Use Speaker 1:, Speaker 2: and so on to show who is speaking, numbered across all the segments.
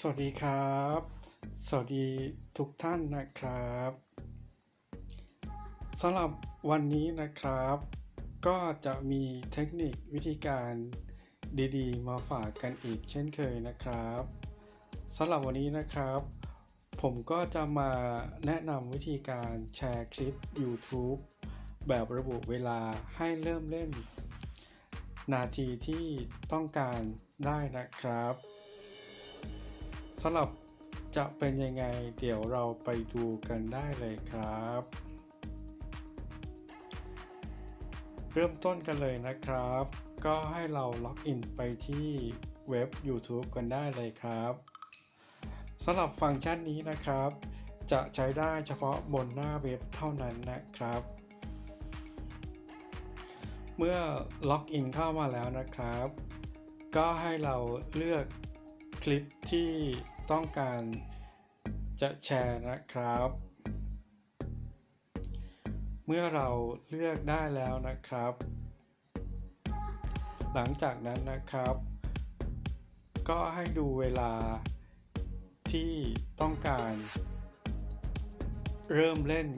Speaker 1: สวัสดีครับ สวัสดีทุกท่านนะครับสำหรับวันนี้นะครับ ก็จะมีเทคนิควิธีการดีๆ มาฝากกันอีกเช่นเคยนะครับสำหรับวันนี้นะครับ ผมก็จะมาแนะนำวิธีการแชร์คลิป YouTube แบบระบุเวลาให้เริ่มเล่น นาทีที่ต้องการได้นะครับ สำหรับจะเป็นยังไงเดี๋ยวเราไปดูกันได้เลยครับ เริ่มต้นกันเลยนะครับ ก็ให้เราล็อกอินไปที่เว็บ YouTube กันได้เลยครับสำหรับฟังก์ชันนี้นะครับ จะใช้ได้เฉพาะบนหน้าเว็บเท่านั้นนะครับ เมื่อล็อกอินเข้ามาแล้วนะครับ ก็ให้เราเลือก คลิปที่ต้องการจะแชร์นะครับ เมื่อเราเลือกได้แล้วนะครับ หลังจากนั้นนะครับ ก็ให้ดูเวลาที่ต้องการ เริ่มเล่น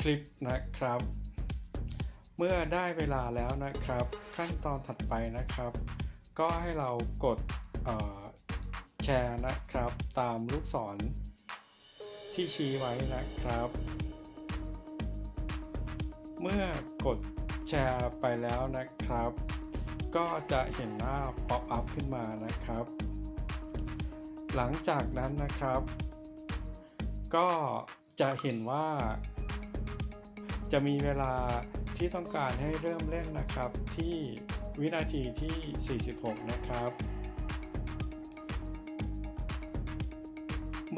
Speaker 1: คลิปนะครับ เมื่อได้เวลาแล้วนะครับ ขั้นตอนถัดไปนะครับ ก็ให้เรากดแชร์นะครับ ตามลูกศรที่ชี้ไว้นะครับ เมื่อกดแชร์ไปแล้วนะครับ ก็จะเห็นหน้าป๊อปอัพขึ้นมานะครับ หลังจากนั้นนะครับ ก็จะเห็นว่า จะมีเวลาที่ต้องการให้เริ่มเล่นนะครับที่วินาทีที่ 46 นะครับ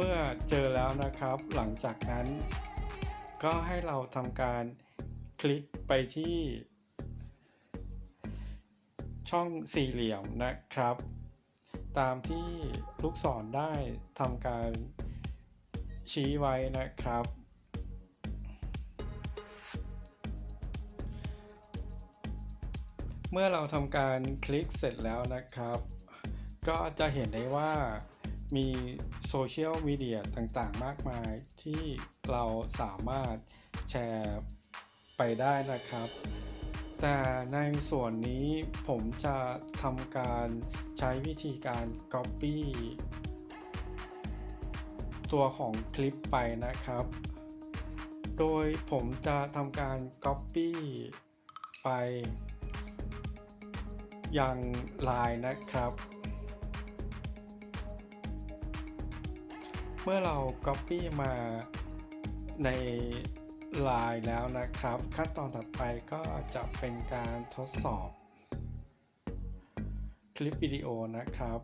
Speaker 1: มื่อเจอแล้วนะครับ หลังจากนั้น ก็ให้เราทำการคลิกไปที่ ช่องสี่เหลี่ยมนะครับ ตามที่ลูกศรได้ทำการชี้ไว้นะครับ เมื่อเราทำการคลิกเสร็จแล้วนะครับ ก็จะเห็นได้ว่า มีโซเชียลมีเดียต่างๆ มากมายที่เราสามารถแชร์ไปได้นะครับ แต่ในส่วนนี้ผมจะทำการใช้วิธีการ Copy ตัวของคลิปไปนะครับ โดยผมจะทำการ Copy ไปยังไลายนะครับ เมื่อเรา Copy มาในลายแล้วนะครับ ขั้นตอนถัดไปก็จะเป็นการทดสอบ คลิปวิดีโอนะครับ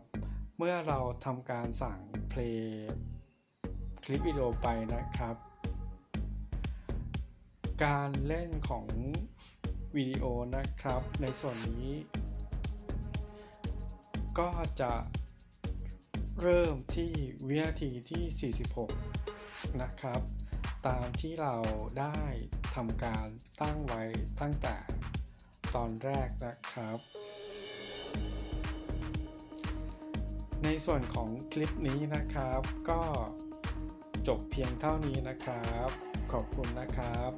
Speaker 1: เมื่อเราทำการสั่ง play คลิปวิดีโอไปนะครับ การเล่นของวิดีโอนะครับ ในส่วนนี้ ก็จะ เริ่มที่วินาทีที่ 46 นะครับ ตามที่เราได้ทำการตั้งไว้ตั้งแต่ตอนแรกนะครับ ในส่วนของคลิปนี้นะครับ ก็จบเพียงเท่านี้นะครับ ขอบคุณนะครับ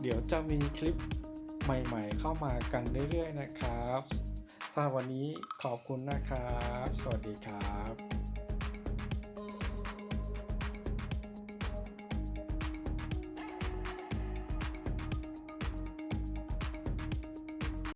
Speaker 1: เดี๋ยวจะมีคลิปใหม่ ๆ เข้ามากันเรื่อย ๆ นะครับสำหรับวันนี้ขอบคุณนะครับ สวัสดีครับ